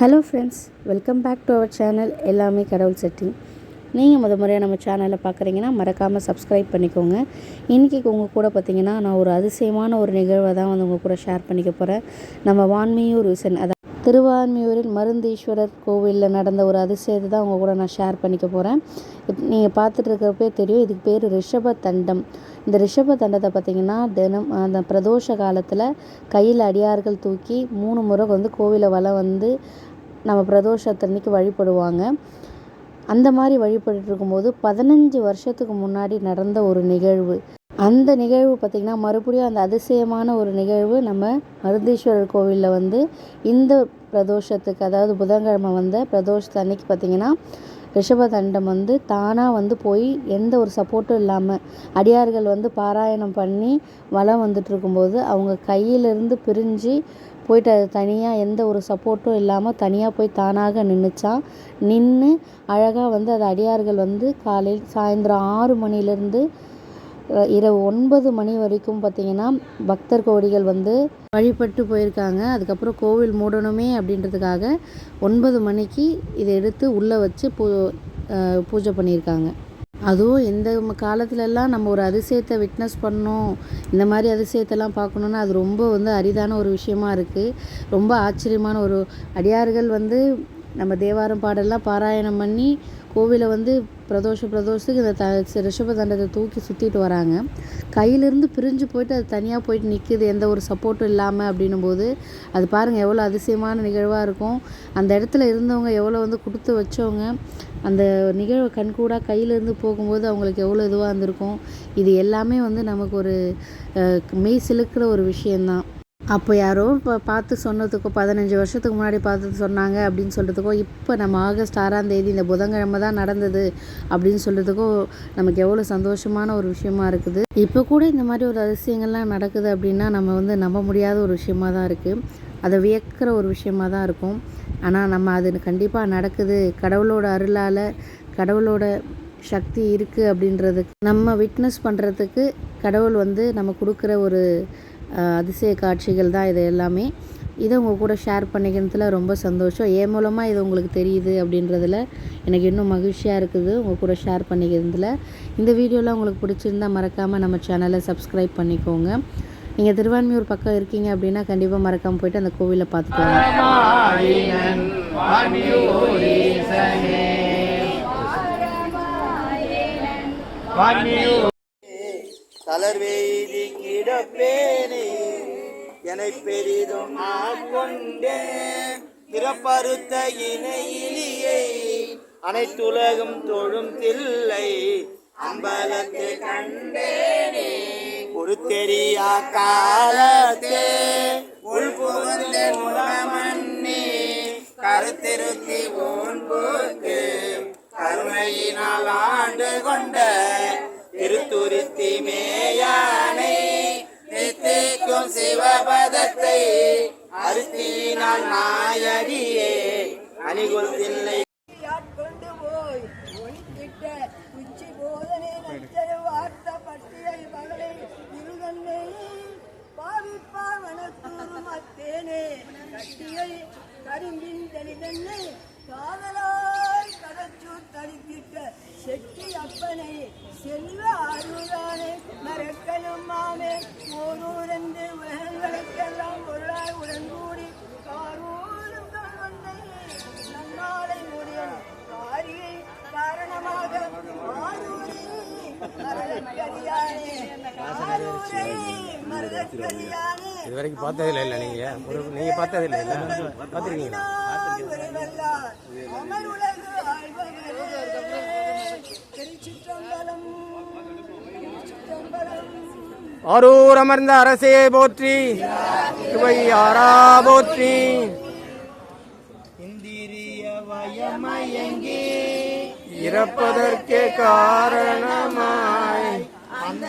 Hello friends welcome back to our channel எல்லாமே கடவுள் setting நீங்கள் முத முறையாக நம்ம சேனலை பார்க்குறீங்கன்னா மறக்காமல் சப்ஸ்கிரைப் பண்ணிக்கோங்க. இன்றைக்கி உங்கள் கூட பார்த்திங்கன்னா நான் ஒரு அதிசயமான ஒரு நிகழ்வை தான் வந்து உங்கள் கூட ஷேர் பண்ணிக்க போகிறேன் நம்ம வான்மியூர் விசன் அதான் திருவான்மியூரில் மருந்தீஸ்வரர் கோவிலில் நடந்த ஒரு அதிசயத்தை தான் உங்கள் கூட நான் ஷேர் பண்ணிக்க போகிறேன் நீங்கள் பார்த்துட்டு இருக்கிறப்பே தெரியும் இதுக்கு பேர் ரிஷப தண்டம் இந்த ரிஷப தண்டத்தை பார்த்திங்கன்னா தினம் அந்த பிரதோஷ காலத்தில் கையில் அடியார்கள் தூக்கி மூணு முறை வந்து கோவிலை வலம் வந்து நம்ம பிரதோஷத்தன்னைக்கு வழிபடுவாங்க. அந்த மாதிரி வழிபட்டு இருக்கும்போது பதினஞ்சு வருஷத்துக்கு முன்னாடி நடந்த ஒரு நிகழ்வு. அந்த நிகழ்வு பார்த்திங்கன்னா மறுபடியும் அந்த அதிசயமான ஒரு நிகழ்வு நம்ம மருந்தீஸ்வரர் கோவிலில் வந்து இந்த பிரதோஷத்துக்கு அதாவது புதன்கிழமை வந்த பிரதோஷத்து அன்னைக்கு பார்த்திங்கன்னா ரிஷபதண்டம் வந்து தானாக வந்து போய் எந்த ஒரு சப்போர்ட்டும் இல்லாமல் அடியார்கள் வந்து பாராயணம் பண்ணி வலம் வந்துட்டு இருக்கும்போது அவங்க கையிலிருந்து பிரிஞ்சு போயிட்டு அது தனியாக எந்த ஒரு சப்போர்ட்டும் இல்லாமல் தனியாக போய் தானாக நின்றுச்சான் நின்று அழகாக வந்து அது அடியார்கள் வந்து காலையில் சாயந்தரம் ஆறு மணிலேருந்து இரவு ஒன்பது மணி வரைக்கும் பார்த்திங்கன்னா பக்தர் கோடிகள் வந்து வழிபட்டு போயிருக்காங்க. அதுக்கப்புறம் கோவில் மூடணுமே அப்படின்றதுக்காக ஒன்பது மணிக்கு இதை எடுத்து உள்ளே வச்சு பூ பூஜை பண்ணியிருக்காங்க. அதுவும் இந்த காலத்துலலாம் நம்ம ஒரு அதிசயத்தை விட்னஸ் பண்ணோம் இந்த மாதிரி அதிசயத்தெல்லாம் பார்க்கணுன்னா அது ரொம்ப வந்து அரிதான ஒரு விஷயமா இருக்குது ரொம்ப ஆச்சரியமான ஒரு அடியார்கள் வந்து நம்ம தேவாரம் பாடெல்லாம் பாராயணம் பண்ணி கோவிலை வந்து பிரதோஷ பிரதோஷத்துக்கு இந்த த ரிஷப தண்டத்தை தூக்கி சுற்றிட்டு வராங்க. கையிலேருந்து பிரிஞ்சு போயிட்டு அது தனியாக போயிட்டு நிற்கிது எந்த ஒரு சப்போர்ட்டும் இல்லாமல் அப்படின்னும் போது அது பாருங்கள் எவ்வளோ அதிசயமான நிகழ்வாக இருக்கும். அந்த இடத்துல இருந்தவங்க எவ்வளோ வந்து கொடுத்து வச்சவங்க அந்த நிகழ்வை கண்கூடாக கையிலேருந்து போகும்போது அவங்களுக்கு எவ்வளோ இதுவாக இருந்திருக்கும். இது எல்லாமே வந்து நமக்கு ஒரு மெய் சிலுக்கிற ஒரு விஷயந்தான் அப்போ யாரோ இப்போ பார்த்து சொன்னதுக்கோ பதினஞ்சு வருஷத்துக்கு முன்னாடி பார்த்து சொன்னாங்க அப்படின்னு சொல்கிறதுக்கோ இப்போ நம்ம ஆகஸ்ட் ஆறாம் தேதி இந்த புதன்கிழமை தான் நடந்தது அப்படின்னு சொல்கிறதுக்கோ நமக்கு எவ்வளோ சந்தோஷமான ஒரு விஷயமா இருக்குது. இப்போ கூட இந்த மாதிரி ஒரு அதிசயங்கள்லாம் நடக்குது அப்படின்னா நம்ம வந்து நம்ப முடியாத ஒரு விஷயமா தான் இருக்குது அதை வியக்கிற ஒரு விஷயமா தான் இருக்கும். ஆனால் நம்ம அது கண்டிப்பாக நடக்குது. கடவுளோட அருளால் கடவுளோட சக்தி இருக்குது அப்படின்றதுக்கு நம்ம விட்னஸ் பண்ணுறதுக்கு கடவுள் வந்து நம்ம கொடுக்குற ஒரு அதிசய காட்சிகள் தான் இது எல்லாமே. இதை உங்கள் கூட ஷேர் பண்ணிக்கிறதுல ரொம்ப சந்தோஷம். ஏன் மூலமாக இது உங்களுக்கு தெரியுது அப்படின்றதுல எனக்கு இன்னும் மகிழ்ச்சியாக இருக்குது. உங்கள் கூட ஷேர் பண்ணிக்கிறதுல. இந்த வீடியோலாம் உங்களுக்கு பிடிச்சிருந்தா மறக்காமல் நம்ம சேனலை சப்ஸ்கிரைப் பண்ணிக்கோங்க. நீங்கள் திருவான்மியூர் பக்கம் இருக்கீங்க அப்படின்னா கண்டிப்பாக மறக்காமல் போயிட்டு அந்த கோவிலை பார்த்துட்டு தளர்வெய்தி கிடப்பேனே. என பெரிதும் ஆட்கொண்டே. பிறப்பறுத்த இணையிலியை. அனைத்துலகம் தொழும் தில்லை அம்பலத்தை கண்டேனே. ஒரு தெரியா காலத்தே. உள் புகுந்த முகமன்னி கருத்திருத்தி ஓன் போக்கு கருணையினால் ஆண்டு கொண்ட திருத்துருத்தி மேயானை நித்திக்கும் சிவபதத்தை அருத்தினால் நாயடியே அணிகுல் தில்லை. கொண்டு போய் ஒளித்திட்ட உச்சி போதனை நச்சரு வார்த்த பட்டியை மகளை இருகண்ணை பாவிப்பார் வனத்தூரும் அத்தேனே கட்டியை கரும்பின் தெளிதன்னை காதலாய் கடச்சூர் தடுத்திட்ட செட்டி அப்பனை செல்வ அருளானை மறக்கலும் மாமே. ஓரூரந்து உலகங்களுக்கெல்லாம் பொருளாய் உடன்கூடி காரூரும் கல்வந்தை நன்னாளை முடியும் காரியை காரணமாக ஆரூரை இது வரைக்கும் பார்த்ததில்லை இல்லை நீங்கள் ஒரு நீங்கள் பார்த்ததில்லை இல்லை. பார்த்துருக்கீங்களா? அமருலகு திருச்சிற்றம்பலம் திருச்சிற்றம்பலம் ஆரூர் அமர்ந்த அரசே போற்றி திருவையாரா போற்றி. இந்திரிய வயமயங்கி இறப்பதற்கே காரணமாய் அந்த